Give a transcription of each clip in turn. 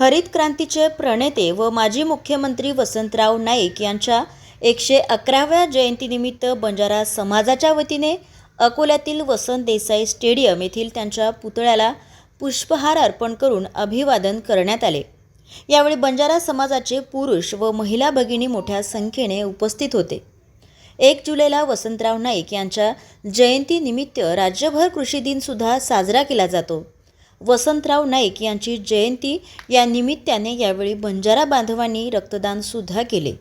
हरित क्रांतीचे प्रणेते व माजी मुख्यमंत्री वसंतराव नाईक यांच्या एकशे अकराव्या जयंतीनिमित्त बंजारा समाजाच्या वतीने अकोल्यातील वसंत देसाई स्टेडियम येथील त्यांच्या पुतळ्याला पुष्पहार अर्पण करून अभिवादन करण्यात आले. यावेळी बंजारा समाजाचे पुरुष व महिला भगिनी मोठ्या संख्येने उपस्थित होते. एक जुलैला वसंतराव नाईक यांच्या जयंतीनिमित्त राज्यभर कृषी दिनसुद्धा साजरा केला जातो. वसंतराव नाईक यांची जयंती या निमित्ताने यावेळी बंजारा बांधवांनी रक्तदान सुद्धा केले.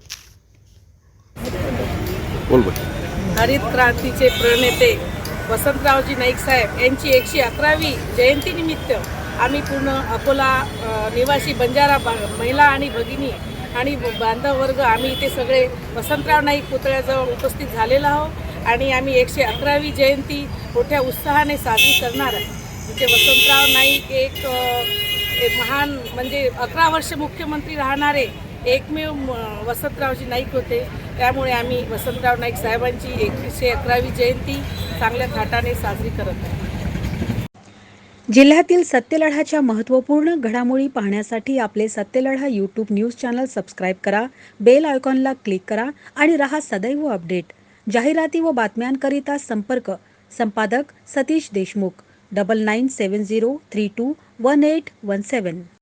हरित क्रांतीचे प्रणेते वसंतरावजी नाईक साहेब यांची एकशे अकरावी जयंतीनिमित्त आम्ही पूर्ण अकोला निवासी बंजारा बा महिला आणि भगिनी आणि बांधव वर्ग आम्ही इथे सगळे वसंतराव नाईक पुतळ्याजवळ उपस्थित झालेलो आहोत आणि आम्ही एकशे अकरावी जयंती मोठ्या उत्साहाने साजरी करणार आहे. म्हणजे वसंतराव नाईक एक एक महान म्हणजे अकरा वर्ष मुख्यमंत्री राहणारे एकमेव वसंतरावजी नाईक होते. त्यामुळे आम्ही वसंतराव नाईक साहेबांची एकशे अकरावी जयंती चांगल्या थाटाने साजरी करत आहे. जिल्ह्यातील सत्यलढाच्या महत्त्वपूर्ण घडामोडी पाहण्यासाठी आपले Satyaladha YouTube news channel subscribe करा बेल आयकॉनला क्लिक करा आणि रहा सदैव अपडेट. जाहिराती व बातम्यांकरिता संपर्क संपादक सतीश देशमुख. 9970321817.